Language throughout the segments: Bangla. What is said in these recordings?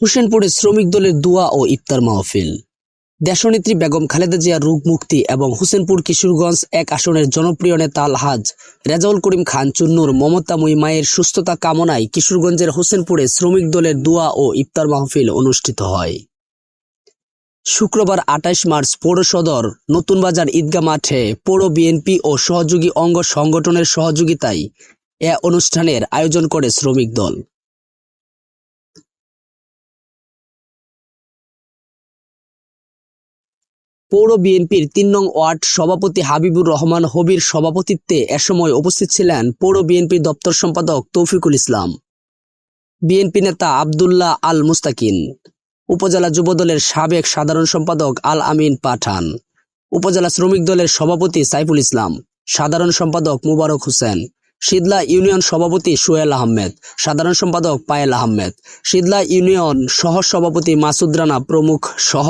হোসেনপুরে শ্রমিক দলের দোয়া ও ইফতার মাহফিল। দেশনেত্রী বেগম খালেদা জিয়ার রোগ মুক্তি এবং হোসেনপুর কিশোরগঞ্জ এক আসনের জনপ্রিয় নেতা আলহাজ রেজাউল করিম খান চুন্নুর মমতাময়ী মায়ের সুস্থতা কামনায় কিশোরগঞ্জের হোসেনপুরে শ্রমিক দলের দোয়া ও ইফতার মাহফিল অনুষ্ঠিত হয়। শুক্রবার আঠাশ মার্চ পৌর সদর নতুন বাজার ঈদগাহ মাঠে পৌর বিএনপি ও সহযোগী অঙ্গ সংগঠনের সহযোগিতায় এ অনুষ্ঠানের আয়োজন করে শ্রমিক দল। পৌর বিএনপির তিন নং ওয়ার্ড সভাপতি হাবিবুর রহমান হবির সভাপতিত্বে এ সময় উপস্থিত ছিলেন পৌর বিএনপি দপ্তর সম্পাদক তৌফিকুল ইসলাম। বিএনপি নেতা আবদুল্লাহ আল মুস্তাকিন। উপজেলা যুবদলের সাবেক সাধারণ সম্পাদক আল আমিন পাঠান। উপজেলা শ্রমিক দলের সভাপতি সাইফুল ইসলাম। সাধারণ সম্পাদক মুবারক হোসেন। শীতলা ইউনিয়ন সভাপতি সোহেল আহমেদ। সাধারণ সম্পাদক পায়েল আহমেদ। শীতলা ইউনিয়ন সহ সভাপতি মাসুদ রানা প্রমুখ সহ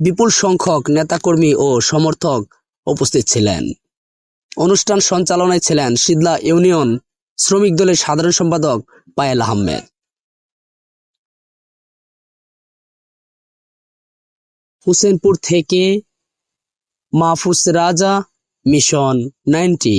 বিপুল সংখ্যক নেতাকর্মী ও সমর্থক উপস্থিত ছিলেন। অনুষ্ঠান সঞ্চালনায় ছিলেন শীতলা ইউনিয়ন শ্রমিক দলের সাধারণ সম্পাদক পায়েল আহমেদ। হুসেনপুর থেকে মাহফুজ রাজা, মিশন নাইনটি।